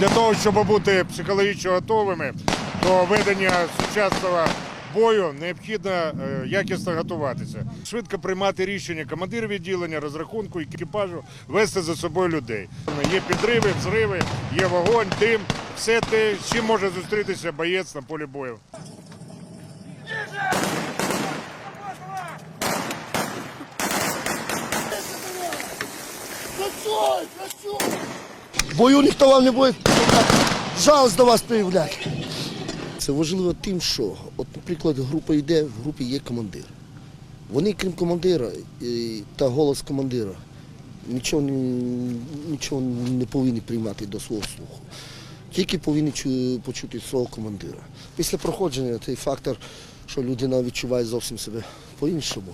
для того, щоб бути психологічно готовими до ведення сучасного бою, необхідно е, якісно готуватися, швидко приймати рішення командир відділення, розрахунку екіпажу, вести за собою людей. Є підриви, взриви, є вогонь, дим, все те, з чим може зустрітися боєць на полі бою. В бою ніхто вам не буде жалость до вас проявляти. Це важливо тим, що, от, наприклад, група йде, в групі є командир. Вони, крім командира і- та голос командира, нічого, нічого не повинні приймати до свого слуху. Тільки повинні чу- почути свого командира. Після проходження цей фактор, що людина відчуває зовсім себе по-іншому,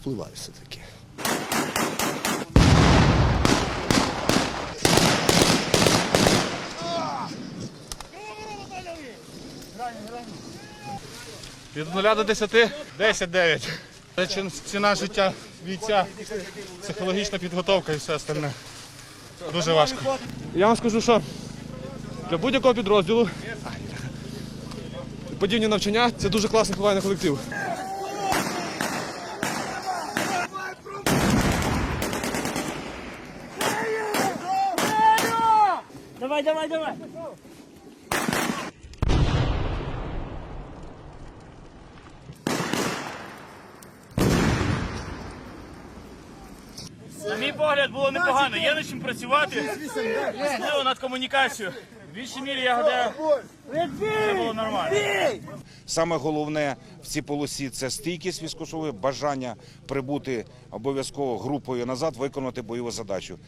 впливає все-таки. Від 0 до 10? 10-9. Це ціна життя бійця, психологічна підготовка і все остальне. Дуже важко. Я вам скажу, що для будь-якого підрозділу подібні навчання це дуже класно впливає на колектив. Давай, давай, давай. На мій погляд було непогано. Є над чим працювати. Особливо над комунікацією. В більшій мірі я гадаю, це було нормально. Саме головне в цій полосі це стійкість військової, бажання прибути обов'язково групою назад, виконати бойову задачу.